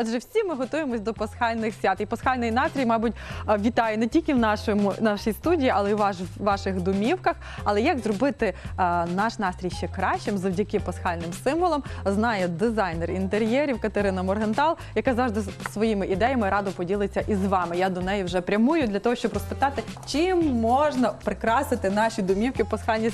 Отже, всі ми готуємось до пасхальних свят. І пасхальний настрій, мабуть, е, вітає не тільки в нашому нашій студії, але й ваш, в ваших домівках. Але як зробити е, наш настрій ще кращим завдяки пасхальним символам, знає дизайнер інтер'єрів Катерина Моргентал, яка завжди своїми ідеями радо поділиться із вами. Я до неї вже прямую для того, щоб розпитати, чим можна прикрасити наші домівки пасхальні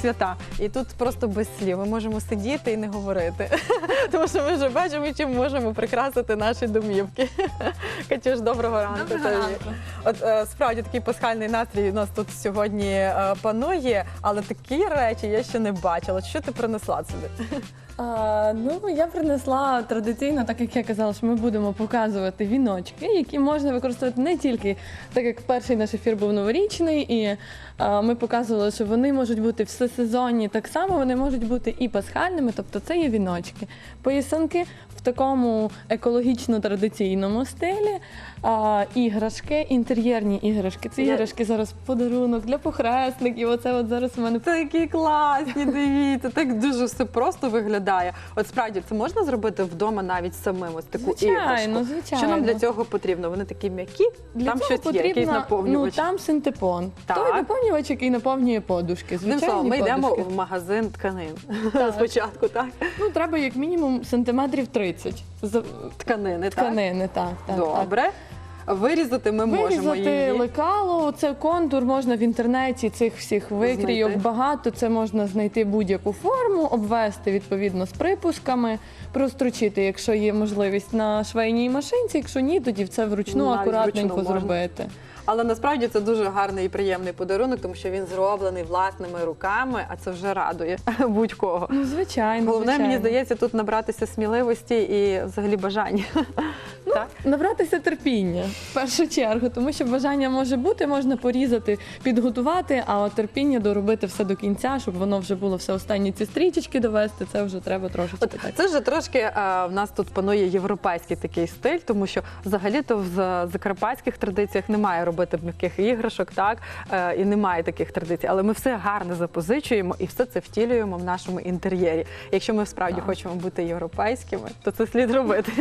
свята. І тут просто без слів. Ми можемо сидіти і не говорити, тому що ми вже бачимо, чим можемо прикрасити наші домівки. Катюш, доброго ранку. Доброго ранку. От е, справді такий пасхальний настрій у нас тут сьогодні е, панує, але такі речі я ще не бачила. Що ти принесла сюди? А, ну, я принесла традиційно, так як я казала, що ми будемо показувати віночки, які можна використовувати не тільки так, як перший наш ефір був новорічний, і а, ми показували, що вони можуть бути всесезонні, так само вони можуть бути і пасхальними, тобто це є віночки. Поясанки в такому екологічно традиційному стилі, а, іграшки, інтер'єрні іграшки. Це Я- іграшки зараз подарунок для похресників. Оце от зараз у мене Такі класні, дивіться, так дуже все просто виглядає. От справді це можна зробити вдома навіть самим ось таку Звичайно, іграшку. звичайно. Що нам для цього потрібно? Вони такі м'які, Для там цього щось є, якийсь наповнювач. Ну, там синтепон. Так. Той наповнювач, який наповнює подушки. Одним Звичайні словом, ми йдемо подушки. в магазин тканин Так. спочатку, так? Ну, треба як мінімум сантиметрів 30 з Тканини, тканини. Так, так, так. Вирізати ми можемо Вирізати її. лекало, це контур можна в інтернеті цих всіх викрійок Знайти. багато. Це можна знайти будь-яку форму, обвести відповідно з припусками, прострочити, якщо є можливість на швейній машинці. Якщо ні, тоді це вручну Навіть акуратненько вручну можна. зробити. Але насправді це дуже гарний і приємний подарунок, тому що він зроблений власними руками, а це вже радує будь-кого. Ну, звичайно. Головне, звичайно. мені здається, тут набратися сміливості і взагалі бажання. Так? Набратися терпіння в першу чергу, тому що бажання може бути, можна порізати, підготувати, а от терпіння доробити все до кінця, щоб воно вже було все останні ці стрічечки довести. Це вже треба трошечки От так. це вже трошки е, в нас тут панує європейський такий стиль, тому що взагалі-то в закарпатських традиціях немає робити м'яких іграшок, так е, і немає таких традицій. Але ми все гарно запозичуємо і все це втілюємо в нашому інтер'єрі. Якщо ми справді хочемо бути європейськими, то це слід робити.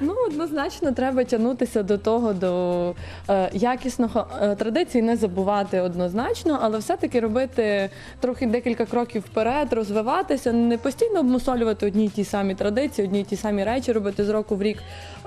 Ну однозначно треба тягнутися до того, до е, якісного е, традицій, не забувати однозначно, але все-таки робити трохи декілька кроків вперед, розвиватися, не постійно обмусолювати одні й ті самі традиції, одні й ті самі речі робити з року в рік.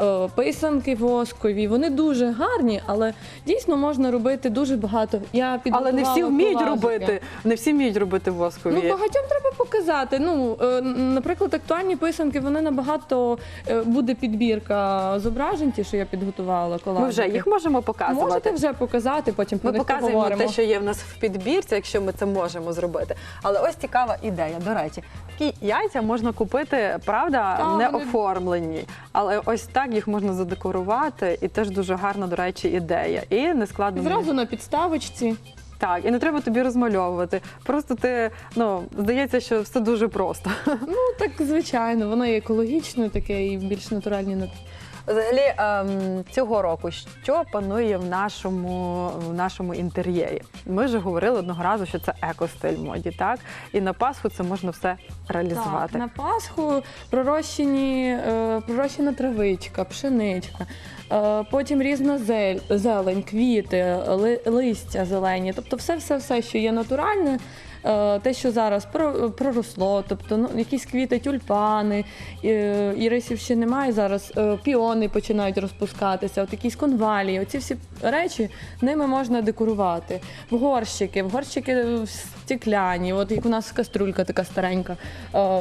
Е, писанки воскові, вони дуже гарні, але дійсно можна робити дуже багато. Я Але не всі вміють колажики. робити, не всі вміють робити воскові. Ну, багатьом треба показати. Ну, е, наприклад, актуальні писанки, вони набагато е, буде підбірка зображень, ті, що я підготувала колажики. Ми вже їх можемо показувати. можете вже показати, потім про Ми показуємо поговоримо. те, що є в нас в підбірці, якщо ми це можемо зробити. Але ось цікава ідея. До речі, такі яйця можна купити, правда, Так, не вони- оформлені. Але ось так їх можна задекорувати, і теж дуже гарна, до речі, ідея. І не складно. Зразу на підставочці. Так, і не треба тобі розмальовувати. Просто ти ну здається, що все дуже просто. Ну так звичайно, воно є екологічне, таке і більш натуральні нат- Взагалі, ем, цього року що панує в нашому, в нашому інтер'єрі? Ми вже говорили одного разу, що це екостиль моді, так? І на Пасху це можна все реалізувати. Так, на Пасху пророщені, е, пророщена травичка, пшеничка, е, потім різна зель, зелень, квіти, ли, листя зелені. Тобто все, все, все, що є натуральне. Е, Те, що зараз про- проросло, тобто ну, якісь квіти, тюльпани, е, ірисів ще немає зараз, е, піони починають розпускатися, от якісь конвалії, оці всі речі ними можна декорувати. В горщики, в горщики стекляні, от як у нас каструлька така старенька,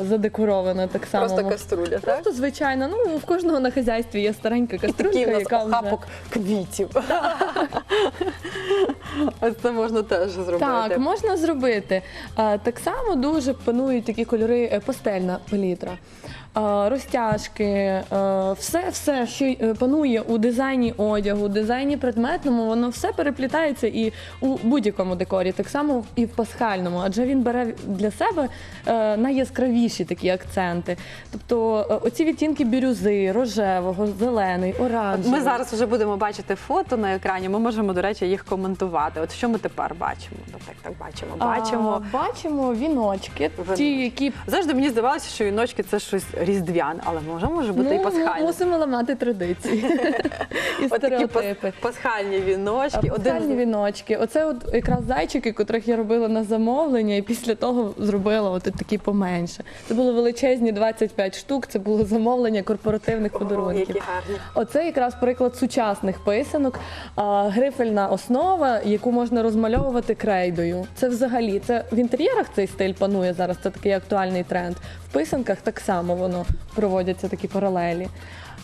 задекорована так само. Просто каструля, так? Просто звичайно, ну в кожного на хазяйстві є старенька І каструлька, такий у нас яка вже... охапок квітів. Ось це можна теж зробити. Так, можна зробити. Е, Так само дуже панують такі кольори е, пастельна палітра. Е, Розтяжки, е, все, все, що е, панує у дизайні одягу, дизайні предметному, воно все переплітається і у будь-якому декорі, так само і в пасхальному, адже він бере для себе найяскравіші такі акценти. Тобто оці відтінки бірюзи, рожевого, зелений, оранжевий. Ми зараз вже будемо бачити фото на екрані. Ми можемо, до речі, їх коментувати. От що ми тепер бачимо? Так, так бачимо. Бачимо. А, бачимо віночки, Віночки. ті, які Завжди мені здавалося, що віночки це щось різдвян, але може може бути і Ну, пасхальний. мусимо ламати традиції і стереотипи. пасхальні віночки. Пасхальні віночки. Оце от якраз зайчики, котрих я робила на замовлення, і після того зробила от такі поменше. Це було величезні 25 штук. Це було замовлення корпоративних О, подарунків. які гарні. Оце якраз приклад сучасних писанок, а, грифельна основа, яку можна розмальовувати крейдою. Це взагалі це в інтер'єрах цей стиль панує зараз. Це такий актуальний тренд. В писанках так само воно проводяться такі паралелі.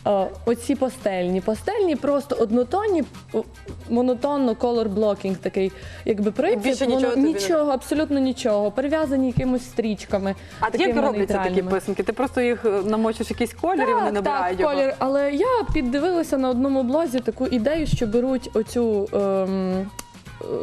Е, Оці пастельні. Пастельні просто однотонні, монотонно колор блокінг такий, якби принцип. більше воно- нічого тобі нічого, абсолютно нічого. Перев'язані якимось стрічками. А як робляться такі писанки? Ти просто їх е, намочиш якийсь колір і вони набирають так, його? колір. Але я піддивилася на одному блозі таку ідею, що беруть оцю. Ем,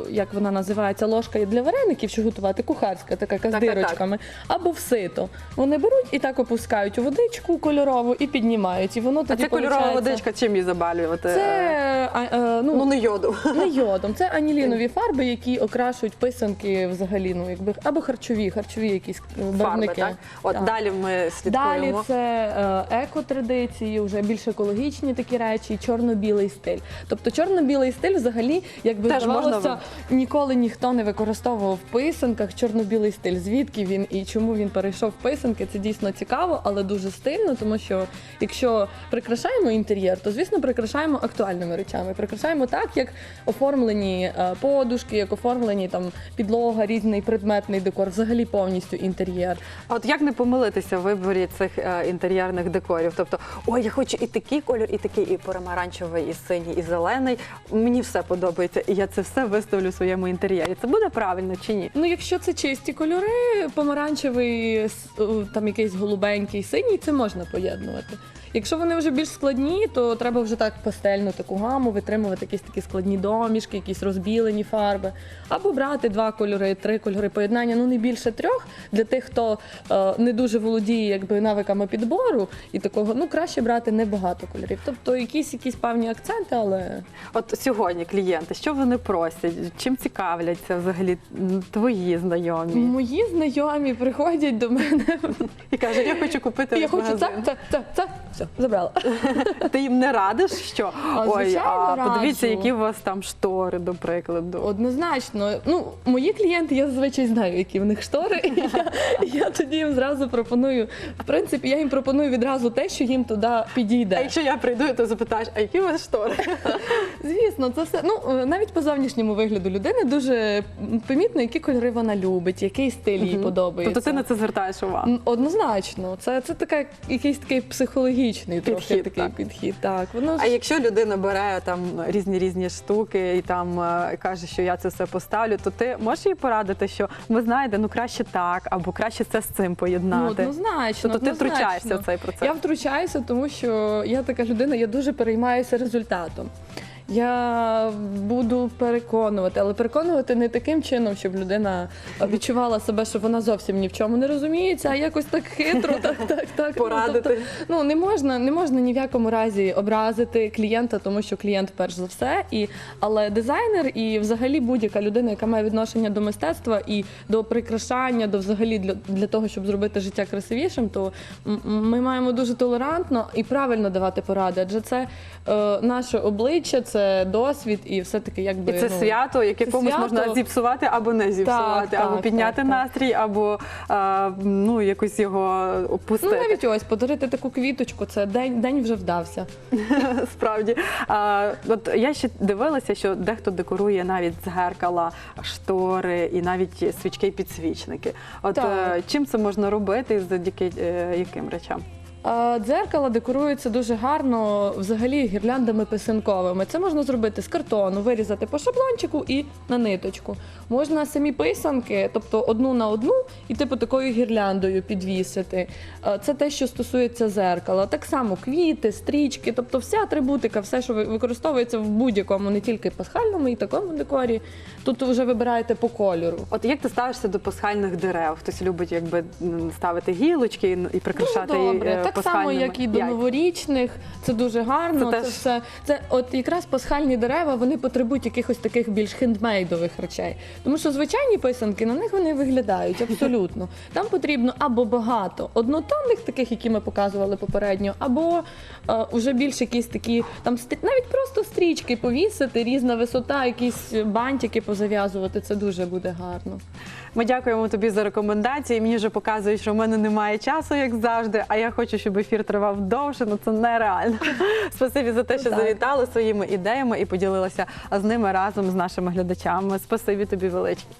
як вона називається, ложка для вареників, що готувати, кухарська, така яка з Так, так, так. дирочками, або в сито. Вони беруть і так опускають у водичку кольорову і піднімають. І воно А тоді це кольорова получається- водичка чим її забалювати? Це а, е, ну ну, не йоду. не йодом, це анілінові фарби, які окрашують писанки взагалі, ну якби або харчові, харчові якісь е, Фарби, барвники. так? От Так. далі ми слідкуємо. Далі це е, еко-традиції, вже більш екологічні такі речі, і чорно-білий стиль. Тобто чорно-білий стиль взагалі, якби Теж можна здавалося, ніколи ніхто не використовував в писанках чорно-білий стиль. Звідки він і чому він перейшов в писанки, це дійсно цікаво, але дуже стильно, тому що якщо прикрашаємо інтер'єр, то звісно прикрашаємо актуальними речами. Прикрашаємо так, як оформлені е, подушки, як оформлені там підлога, різний предметний декор, взагалі повністю інтер'єр. А От як не помилитися в виборі цих е, інтер'єрних декорів? Тобто, ой, я хочу і такий колір, і такий, і помаранчевий, і синій, і зелений. Мені все подобається, і я це все виставлю в своєму інтер'єрі. Це буде правильно чи ні? Ну, якщо це чисті кольори, помаранчевий, там якийсь голубенький, синій, це можна поєднувати. Якщо вони вже більш складні, то треба вже так пастельну таку гаму, витримувати якісь такі складні домішки, якісь розбілені фарби. Або брати два кольори, три кольори поєднання, ну не більше трьох. Для тих, хто е, не дуже володіє якби навиками підбору і такого, ну краще брати небагато кольорів. Тобто якісь якісь певні акценти, але От сьогодні клієнти, що вони просять? Чим цікавляться взагалі твої знайомі? мої знайомі приходять до мене. І кажуть, я хочу купити Я хочу магазин. це, це, це. Все, забрала. Ти їм не радиш, що А, ой, звичайно, а подивіться, раджу. які у вас там штори, до прикладу. Однозначно. Ну, мої клієнти, я зазвичай знаю, які в них штори. І я, я тоді їм зразу пропоную. В принципі, я їм пропоную відразу те, що їм туди А підійде. якщо я прийду, то запитаєш, а які у вас штори? Звісно, це все. Ну е, навіть по зовнішньому вигляду людини дуже помітно, які кольори вона любить, який стиль їй подобається. Тобто ти на це звертаєш увагу. М, Однозначно, це, це така, якийсь такий психологічний трохи Підхід, такий так. підхід. Так, воно А якщо людина бере там різні різні штуки і там е, каже, що я це все поставлю, то ти можеш їй порадити, що ми знаєте, ну краще так, або краще це з цим поєднати. ну, однозначно. тобто ти однозначно. втручаєшся в цей процес. Я втручаюся, тому що я така людина, я дуже переймаюся результатом. Я буду переконувати, але переконувати не таким чином, щоб людина відчувала себе, що вона зовсім ні в чому не розуміється, а якось так хитро, так, так, так. Ну, тобто, ну не можна, не можна ні в якому разі образити клієнта, тому що клієнт перш за все. І але дизайнер і взагалі будь-яка людина, яка має відношення до мистецтва і до прикрашання, до взагалі для, для того, щоб зробити життя красивішим, то ми маємо дуже толерантно і правильно давати поради. Адже це е, наше обличчя, це досвід, і все таки, якби І це ну, свято, яке це комусь свято. можна зіпсувати або не зіпсувати, Так, або так, підняти так, так. настрій, або а, ну якось його Ну опустити. навіть ось подарити таку квіточку, це день, день вже вдався. Справді, а, от я ще дивилася, що дехто декорує навіть з геркала штори і навіть свічки і підсвічники. От Так. е, чим це можна робити, і завдяки е, яким речам? А, Дзеркала декоруються дуже гарно взагалі гірляндами писанковими. Це можна зробити з картону, вирізати по шаблончику і на ниточку. Можна самі писанки, тобто одну на одну, і типу такою гірляндою підвісити. Це те, що стосується зеркала. Так само квіти, стрічки, тобто вся атрибутика, все, що використовується в будь-якому, не тільки пасхальному і такому декорі. Тут вже вибираєте по кольору. От як ти ставишся до пасхальних дерев? Хтось любить якби ставити гілочки і- і прикрашати Ну, добре, е, Так само, як і до яйцями. новорічних, це дуже гарно. Це Це, теж- все це от якраз пасхальні дерева вони потребують якихось таких більш хендмейдових речей. Тому що звичайні писанки на них вони виглядають абсолютно. Там потрібно або багато однотонних, таких, які ми показували попередньо, або е, уже більш якісь такі там навіть просто стрічки повісити, різна висота, якісь бантики позав'язувати. Це дуже буде гарно. Ми дякуємо тобі за рекомендації. Мені вже показують, що в мене немає часу, як завжди. А я хочу, щоб ефір тривав довше. Ну це нереально. Спасибі за те, що завітали своїми ідеями і поділилася з ними разом з нашими глядачами. Спасибі тобі величке.